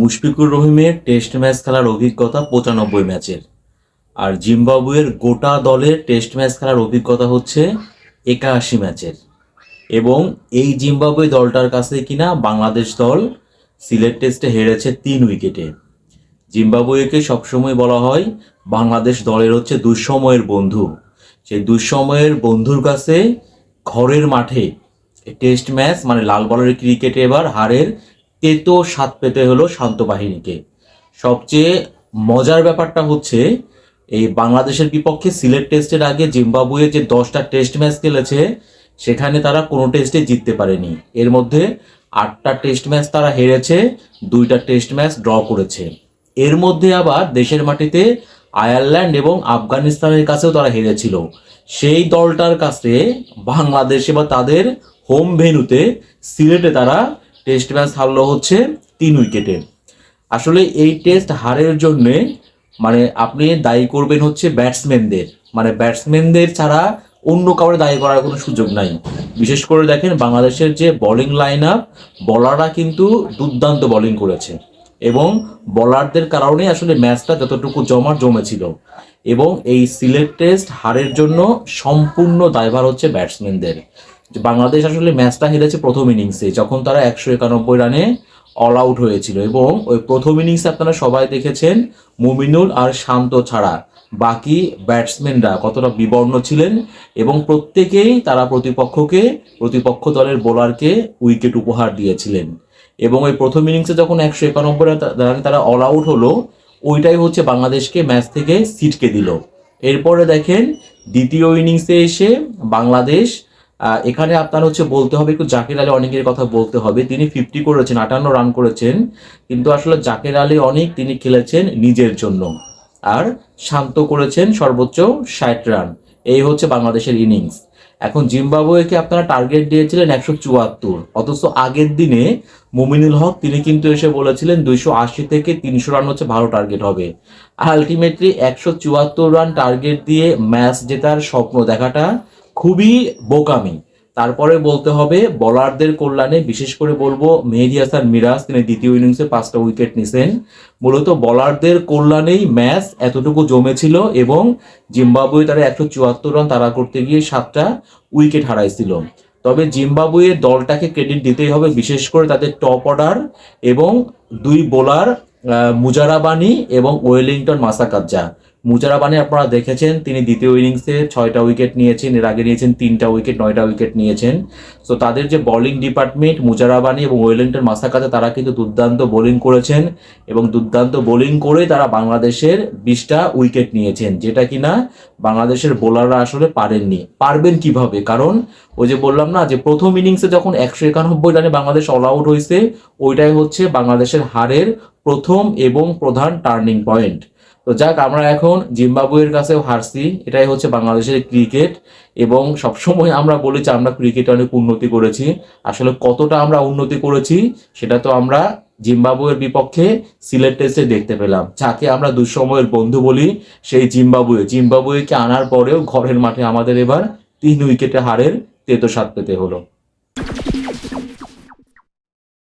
মুশফিকুর রহিমের test match খেলার অভিজ্ঞতা পঁচানব্বই ম্যাচের। আর জিম্বাবুয়ের গোটা দলের টেস্ট ম্যাচ খেলার অভিজ্ঞতা হচ্ছে একাশি ম্যাচের। এবং এই জিম্বাবুয়ে দলটার কাছে কিনা বাংলাদেশ দল সিলেট টেস্টে হেরেছে তিন উইকেটে। জিম্বাবুয়েকে সবসময় বলা হয় বাংলাদেশ দলের হচ্ছে দুঃসময়ের বন্ধু। সেই দুঃসময়ের বন্ধুর কাছে ঘরের মাঠে টেস্ট ম্যাচ মানে লাল বলের ক্রিকেটে এবার হারের তেতো স্বাদ পেতে হলো শান্ত বাহিনীকে। সবচেয়ে মজার ব্যাপারটা হচ্ছে, এই বাংলাদেশের বিপক্ষে সিলেট টেস্টের আগে জিম্বাবুয়ে যে দশটা টেস্ট ম্যাচ খেলেছে, সেখানে তারা কোনো টেস্টে জিততে পারেনি। এর মধ্যে আটটা টেস্ট ম্যাচ তারা হেরেছে, দুইটা টেস্ট ম্যাচ ড্র করেছে। এর মধ্যে আবার দেশের মাটিতে আয়ারল্যান্ড এবং আফগানিস্তানের কাছেও তারা হেরেছিল। সেই দলটার কাছে বাংলাদেশে বা তাদের হোম ভেন্যুতে সিলেটে তারা টেস্ট ম্যাচ হারলো হচ্ছে তিন উইকেটে। আসলে এই টেস্ট হারের জন্যে মানে আপনি দায়ী করবেন হচ্ছে ব্যাটসম্যানদের। মানে ব্যাটসম্যানদের ছাড়া অন্য কাউরে দায়ী করার কোনো সুযোগ নাই। বিশেষ করে দেখেন বাংলাদেশের যে বোলিং লাইন আপ বলাররা কিন্তু দুর্দান্ত বোলিং করেছে। এবং বলারদের কারণে আসলে ম্যাচটা যতটুকু জমা জমেছিল। এবং এই সিলেট টেস্ট হারের জন্য সম্পূর্ণ দায়ভার হচ্ছে ব্যাটসম্যানদের। যে বাংলাদেশ আসলে ম্যাচটা হেরেছে প্রথম ইনিংসে, যখন তারা একশো একানব্বই রানে অল আউট হয়েছিল এবং ওই প্রথম ইনিংসে আপনারা সবাই দেখেছেন মুমিনুল আর শান্ত ছাড়া। বাকি ব্যাটসম্যানরা কতটা বিবর্ণ ছিলেন এবং প্রত্যেকেই তারা প্রতিপক্ষকে, প্রতিপক্ষ দলের বোলারকে উইকেট উপহার দিয়েছিলেন। এবং ওই প্রথম ইনিংসে যখন একশো একানব্বই রানে তারা অল আউট হলো, ওইটাই হচ্ছে বাংলাদেশকে ম্যাচ থেকে সিটকে দিল। এরপরে দেখেন দ্বিতীয় ইনিংসে এসে বাংলাদেশ এখানে আপনার হচ্ছে বলতে হবে, একটু জাকির আলী অনেকের কথা বলতে হবে। তিনি ফিফটি করেছেন, আটান্ন রান করেছেন। কিন্তু আসলে জাকির আলী অনেক তিনি খেলেছেন নিজের জন্য। আর শান্ত করেছেন সর্বোচ্চ ষাট রান এই হচ্ছে বাংলাদেশের ইনিংস এখন জিম্বাবুয়েকে আপনারা টার্গেট দিয়েছিলেন একশো চুয়াত্তর। অথচ আগের দিনে মুমিনুল হক, তিনি কিন্তু এসে বলেছিলেন দুইশো আশি থেকে তিনশো রান হচ্ছে ভালো টার্গেট হবে। আলটিমেটলি একশো চুয়াত্তর রান টার্গেট দিয়ে ম্যাচ জেতার স্বপ্ন দেখাটা খুবই বোকামি। তারপরে বলতে হবে বলারদের কল্যাণে বিশেষ করে বলব, মেহেদি হাসান মিরাজ, তিনি দ্বিতীয় ইনিংসে পাঁচটা উইকেট নিছেন। মূলত বলারদের কল্যাণেই ম্যাচ এতটুকু জমেছিল এবং জিম্বাবুয়ে তারা একশো চুয়াত্তর রান তারা করতে গিয়ে সাতটা উইকেট হারাইছিল। তবে জিম্বাবুয়ে দলটাকে ক্রেডিট দিতেই হবে, বিশেষ করে তাদের টপ অর্ডার এবং দুই বোলার মুজারাবানি এবং ওয়েলিংটন মাসাকাজ্জা। মুজারাবানি আপনারা দেখেছেন, তিনি দ্বিতীয় ইনিংসে ছয়টা উইকেট নিয়েছেন, এর আগে নিয়েছেন তিনটা উইকেট, নয়টা উইকেট নিয়েছেন। সো তাদের যে বোলিং ডিপার্টমেন্ট মুজারাবানি এবং ওয়েলিংটন মাসাকাজা তারা কিন্তু দুর্দান্ত বোলিং করেছেন এবং দুর্দান্ত বোলিং করে তারা বাংলাদেশের বিশটা উইকেট নিয়েছেন, যেটা কিনা বাংলাদেশের বোলাররা আসলে পারেননি। পারবেন কীভাবে? কারণ ওই যে বললাম না, যে প্রথম ইনিংসে যখন একশো একানব্বই রানে বাংলাদেশ অল আউট হয়েছে, ওইটাই হচ্ছে বাংলাদেশের হারের প্রথম এবং প্রধান টার্নিং পয়েন্ট তো যাক, আমরা এখন জিম্বাবুয়ের কাছেও হারছি। এটাই হচ্ছে বাংলাদেশের ক্রিকেট এবং সবসময় আমরা বলি যে আমরা ক্রিকেটে অনেক উন্নতি করেছি। আসলে কতটা আমরা উন্নতি করেছি সেটা তো আমরা জিম্বাবুয়ের বিপক্ষে সিলেট টেস্টে দেখতে পেলাম। যাকে আমরা দুঃসময়ের বন্ধু বলি সেই জিম্বাবুয়ে। জিম্বাবুয়েকে আনার পরেও ঘরের মাঠে আমাদের এবার তিন উইকেটে হারের তেতো স্বাদ পেতে হলো।